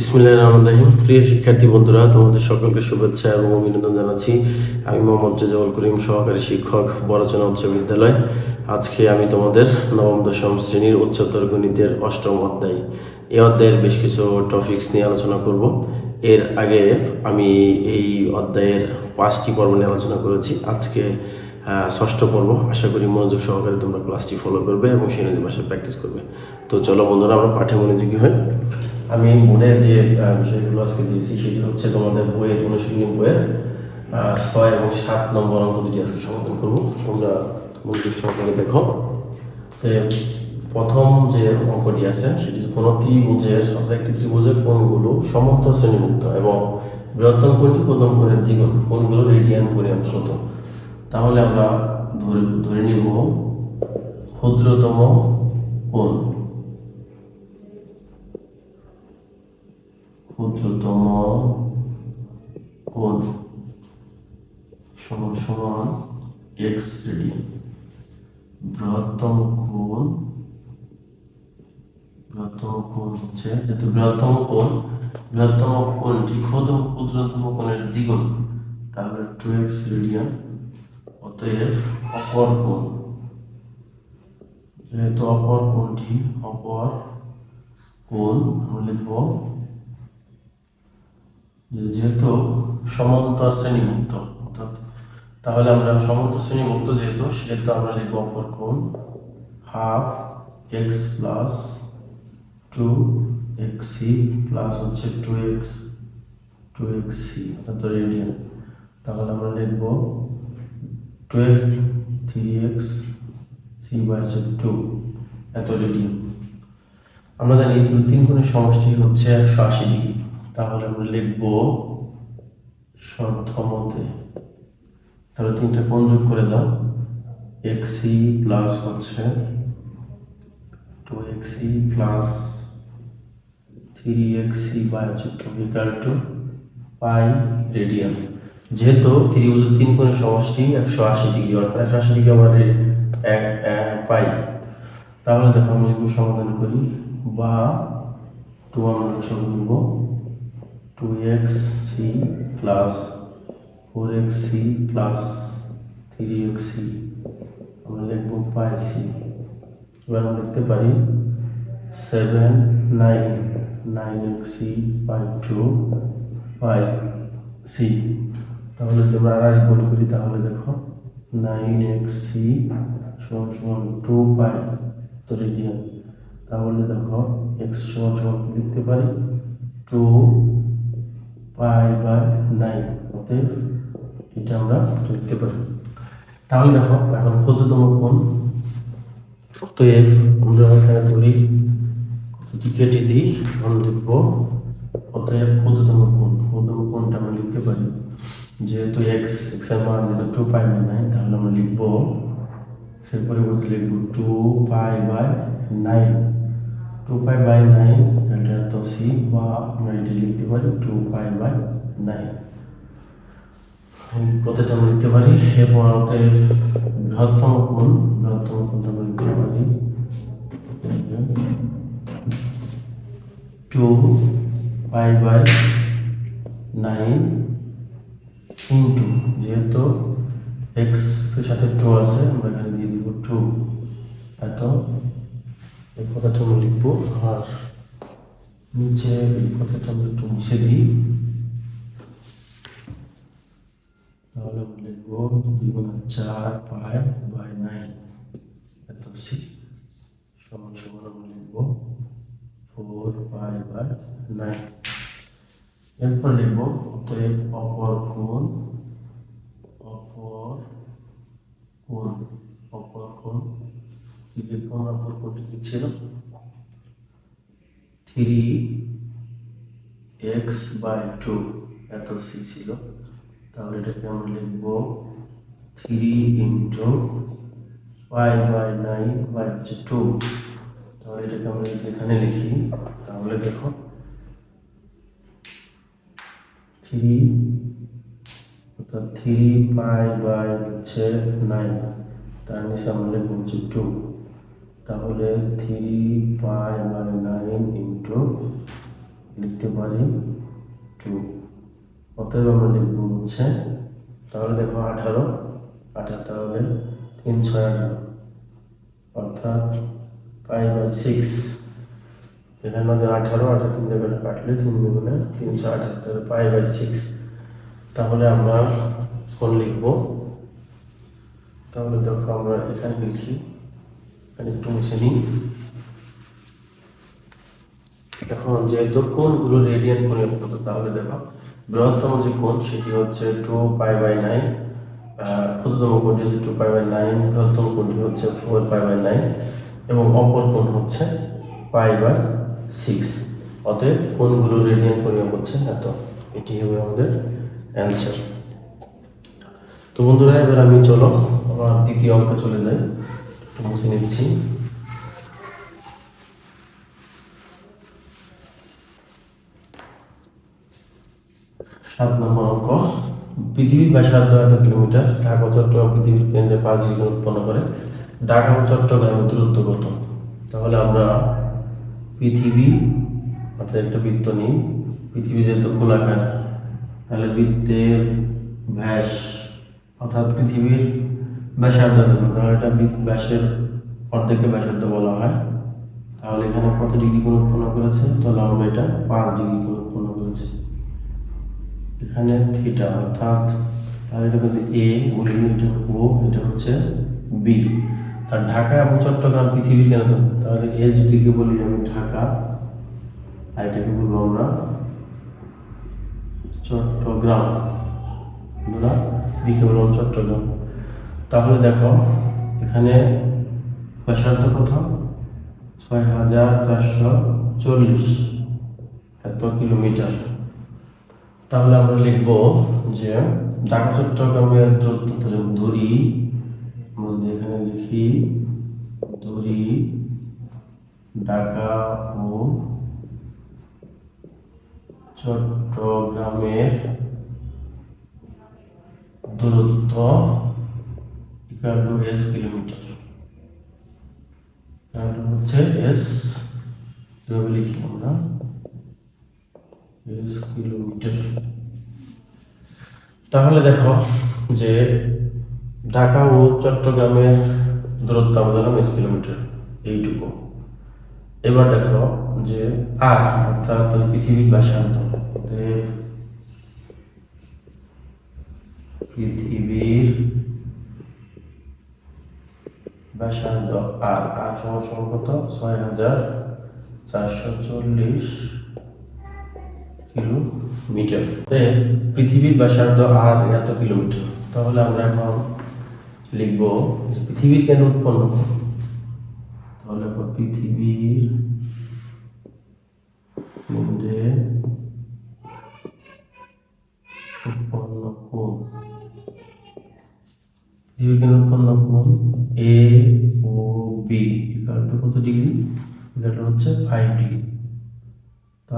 বিসমিল্লাহ রহমান রাহিম। প্রিয় শিক্ষার্থী বন্ধুরা, তোমাদের সকলকে শুভেচ্ছা এবং অভিনন্দন জানাচ্ছি। আমি মোহাম্মদ রেজাউল করিম, সহকারী শিক্ষক বড়চনা উচ্চ বিদ্যালয়। আজকে আমি তোমাদের নবম, দশম শ্রেণির উচ্চতর গণিতের অষ্টম অধ্যায়। এই অধ্যায়ের বেশ কিছু টপিকস নিয়ে আলোচনা করব। এর আগে আমি এই অধ্যায়ের পাঁচটি পর্ব নিয়ে আলোচনা করেছি। আজকে ষষ্ঠ পর্ব। আশা করি মনোযোগ সহকারে তোমরা ক্লাসটি ফলো করবে এবং সেই অনুযায়ী ভাষায় প্র্যাকটিস করবে। তো চলো বন্ধুরা, আমরা পাঠে মনোযোগী হই। আমি বোর্ডের যে বিষয়গুলো আজকে দিয়েছি, সেটি হচ্ছে তোমাদের বইয়ের অনুশীলনী বইয়ের ছয় এবং সাত নম্বর অঙ্ক দুটি আজকে সমাধান করব। তোমরা মনোযোগ সহকারে দেখো। তো প্রথম যে অঙ্কটি আছে, সেটি কোনো ত্রিভুজের, অর্থাৎ একটি ত্রিভুজের কোণগুলো সমর্থ শ্রেণীভুক্ত এবং বৃহত্তম কোণটি প্রথম কোণের দ্বিগুণ, কোণগুলো রেডিয়ান পরিমাণ হতো তাহলে আমরা ধরে ধরে নিব ক্ষুদ্রতম কোণ। ক্ষুদ্রতম কোণ সমান সমান এক্স রেডিয়ান বৃহত্তম কোণ বৃহত্তম কোণ হচ্ছে যেহেতু বৃহত্তম কোণ, বৃহত্তম কোণটি ক্ষুদ্র ক্ষুদ্রতম কোণের দ্বিগুণ। তাহলে টু এক্স রেডিয়ান অতএব অপর কোণ। যেহেতু অপর কোণটি অপর কোণ, আমরা লিখব যেহেতু সমান্তর শ্রেণীভুক্ত, অর্থাৎ তাহলে আমরা সমান্তর শ্রেণীভুক্ত যেহেতু, সেহেতু আমরা লিখব অপর কোণ half x plus two x c plus হচ্ছে two x two x c অর্থাৎ রেডিয়ান তাহলে আমরা লিখব two x three x c by হচ্ছে টু এত রেডিয়ান আমরা জানি তিন কোণের সমষ্টি হচ্ছে একশো আশি ডিগ্রি। তাহলে আমরা লিখব শর্তমতে। তাহলে তিনটা কোণ যোগ করে দাও। এক্সি প্লাস হচ্ছে two x c plus three x c by হচ্ছে টু টু পাই রেডিয়ান যেহেতু ত্রিভুজের তিন কোণের সমষ্টি একশো আশি ডিগ্রি অর্থাৎ একশো আশি ডিগ্রি আমাদের এক পাই তাহলে দেখো আমি সমাধান করি। বা টু আমরা সমাধান করব। Two x c plus four x c plus three x c আমরা লিখব পাই সি এবার আমরা লিখতে পারি seven nine nine x c by two by c তাহলে আমরা আর ইকুয়াল করি, তাহলে দেখো নাইন এক্স সি সমান সমান টু বাই রেডিয়ান তাহলে দেখো এক্স সমান সমান লিখতে পারি? টু পাই বাই নাইন অতএব এটা আমরা লিখতে পারি। তাহলে দেখো, এখন ক্ষুদ্রতম কোণ। অতএব আমরা এখানে ধরি যদি কেটে দিই আমরা লিখব, অতএব ক্ষুদ্রতম কোণ। ক্ষুদ্রতম কোণটা আমরা লিখতে পারি। যেহেতু এক্স এক্সের মান যেহেতু টু পাই বাই নাইন তাহলে আমরা লিখব সে পরিবর্তে লিখব two pi by nine two pi by nine এটা তো সি বা আমরা এটি লিখতে পারি টু পাই বাই নাইন কথাটা আমরা লিখতে পারি। এবং অতএব বৃহত্তম কোণ, বৃহত্তম কোণটা আমরা লিখতে পারি। Two pi by nine into যেহেতু এক্সের সাথে টু আছে, আমরা এখানে দিয়ে দিব টু এত। এই কথাটা আমরা লিখব, আর নিচে এই কথাটা আমরা একটু মুছে দিই। তাহলে আমরা লিখব দুই গুণা চার পাই বাই নাইন এত সি। সমান সমান আমরা লিখব ফোর পাই বাই নাইন। এরপর লিখব অতএব অপর কোণ অপর কোণ অপর কোণ লিখব আমরা অপর কোণটি কি ছিল। থ্রি এক্স বাই টু এত সি ছিল। তাহলে এটাকে আমরা লিখব three into pi by nine by হচ্ছে টু। তাহলে এটাকে আমরা এখানে লিখি, তাহলে দেখো থ্রি অর্থাৎ থ্রি পাই বাই হচ্ছে নাইন। তার নিচে আমরা লিখব হচ্ছে টু। তাহলে three pi by nine into লিখতে পারি টু অতএব আমরা লিখব হচ্ছে, তাহলে দেখো আঠারো আঠারো তাহলে তিন ছয় আঠারো। অর্থাৎ পাই বাই সিক্স এখানে আমাদের আঠারো আঠারো তিন দেবেন কাটলে তিন দেবেন তিনশো আঠারো, তাহলে পাই বাই সিক্স তাহলে আমরা কোন লিখব? তাহলে দেখো আমরা এখানে লিখি মুছে নিই। এখন যেহেতু কোণগুলো রেডিয়ান হতো তাহলে দেখো, বৃহত্তম যে কোণ সেটি হচ্ছে টু পাই বাই নাইন ক্ষুদ্রতম কোণটি হচ্ছে টু পাই বাই নাইন বৃহত্তম কোণটি হচ্ছে ফোর পাই বাই নাইন এবং অপর কোণ হচ্ছে পাই বাই সিক্স অতএব কোণগুলো রেডিয়ান কোণে হচ্ছে এত এটি হবে আমাদের অ্যান্সার তো বন্ধুরা, এবার আমি চলো, আমার দ্বিতীয় অঙ্কে চলে যাই। মুছে নিচ্ছি। সাত নম্বর অঙ্ক। পৃথিবীর ব্যাসার্ধ এত কিলোমিটার, ঢাকা, চট্টগ্রাম পৃথিবীর কেন্দ্রে পাঁচ ডিগ্রি উৎপন্ন করে। ঢাকা ও চট্টগ্রামের দূরত্ব কত তাহলে আমরা পৃথিবী, অর্থাৎ একটা বৃত্ত নিই। পৃথিবী যেহেতু গোলাকার, তাহলে বৃত্তের ব্যাস, অর্থাৎ পৃথিবীর ব্যাসার্ধ দেবো কারণ এটা ব্যাসের অর্ধেককে ব্যাসার্ধ বলা হয়। তাহলে এখানে কত ডিগ্রি কোণ উৎপন্ন করেছে? তাহলে আমরা এটা পাঁচ ডিগ্রি কোণ উৎপন্ন করেছে। এখানে থিটা, অর্থাৎ তাহলে এটা কিন্তু এ বলি এটা ও এটা হচ্ছে বি আর ঢাকা এবং চট্টগ্রাম পৃথিবীর কেন তাহলে এ যদি কি বলি আমি ঢাকা, আর এটাকে বলব আমরা চট্টগ্রাম। বিকে বললাম চট্টগ্রাম। তাহলে দেখো, এখানে ব্যাসার্ধ কত ছয় হাজার চারশো চল্লিশ এত কিলোমিটার। তাহলে আমরা লিখব যে ঢাকা, চট্টগ্রামের দূরত্ব দূরি আমরা এখানে লিখি দূরি ঢাকা ও চট্টগ্রামের দূরত্ব টু এস কিলোমিটার। তাহলে হচ্ছে এস এভাবে লিখি আমরা এস কিলোমিটার। তাহলে দেখো যে ঢাকা ও চট্টগ্রামের দূরত্ব আমাদের এস কিলোমিটার, এইটুকু। এবার দেখো যে আর অর্থাৎ পৃথিবীর ব্যাসার্ধ অতএব পৃথিবীর ব্যাসার্ধ আর আর সমান সমান কত? ছয় হাজার চারশো চল্লিশ কিলোমিটার। পৃথিবীর ব্যাসার্ধ আর এত কিলোমিটার। তাহলে আমরা এখন লিখব পৃথিবীর কেন উৎপন্ন? তাহলে পৃথিবীর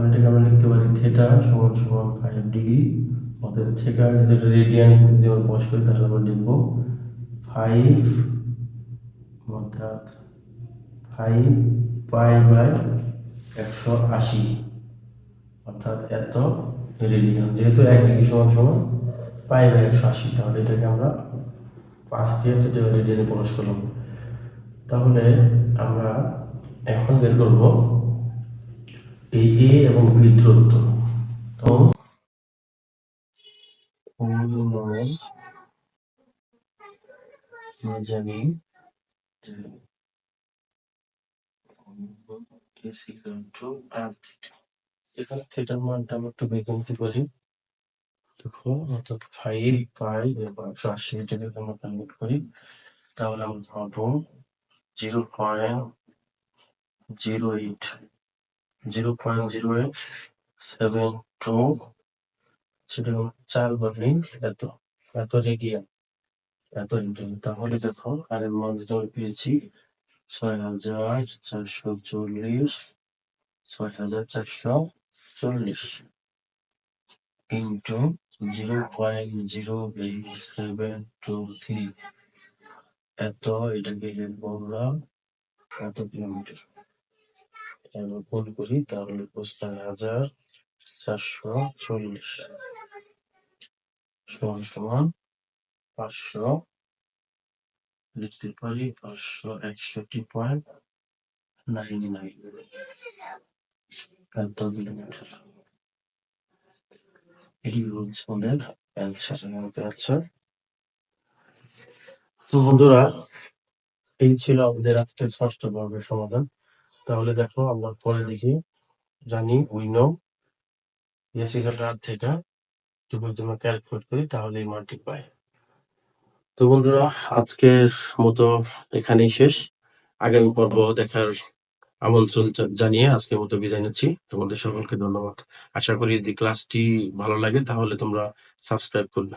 তাহলে এটাকে আমরা লিখতে পারি থেটা সমান সমান ফাইভ ডিগ্রি অতএব থেটা যদি রেডিয়ান যদি আমরা বস করি তাহলে আমরা লিখব ফাইভ অর্থাৎ ফাইভ পাই বাই একশো আশি, অর্থাৎ এত রেডিয়ান যেহেতু এক ডিগ্রি সমান সমান পাই বাই একশো আশি, তাহলে এটাকে আমরা পাঁচকে রেডিয়ানে প্রকাশ করলাম। তাহলে আমরা এখন বের করব এই এ এবং বি দূরত্ব। তো জানি এখানে মানটা আমরা একটু পাই করি, তাহলে আমরা zero point zero eight zero point zero eight seven two চার ভাগেই এত এত রেডিয়ান এত রেডিয়ান তাহলে দেখো আর মান যেটা পেয়েছি, ছয় হাজার চারশো চল্লিশ, ছয় হাজার চারশো চল্লিশ। Into zero point zero eight seven two three এত, এটাকে আমরা এত কিলোমিটার আমরা কোন করি, তাহলে ছয় হাজার চারশো চল্লিশ। সমান সমান পাঁচশো, লিখতে পারি পাঁচশো একষট্টি পয়েন্ট নাইন নাইন তো বন্ধুরা, এই ছিল আমাদের আজকের ষষ্ঠ পর্বের সমাধান। তাহলে দেখো আমরা পরে দেখি জানি উই নো বেসিকাটার থেকে যদি তোমরা ক্যালকুলেট করি তাহলে মানটি পাই। তো বন্ধুরা আজকের মতো এখানেই শেষ। আগামী পর্ব দেখার আমন্ত্রণ জানিয়ে আজকের মতো বিদায় নিচ্ছি। তোমাদের সকলকে ধন্যবাদ। আশা করি যদি ক্লাসটি ভালো লাগে তাহলে তোমরা সাবস্ক্রাইব করবে।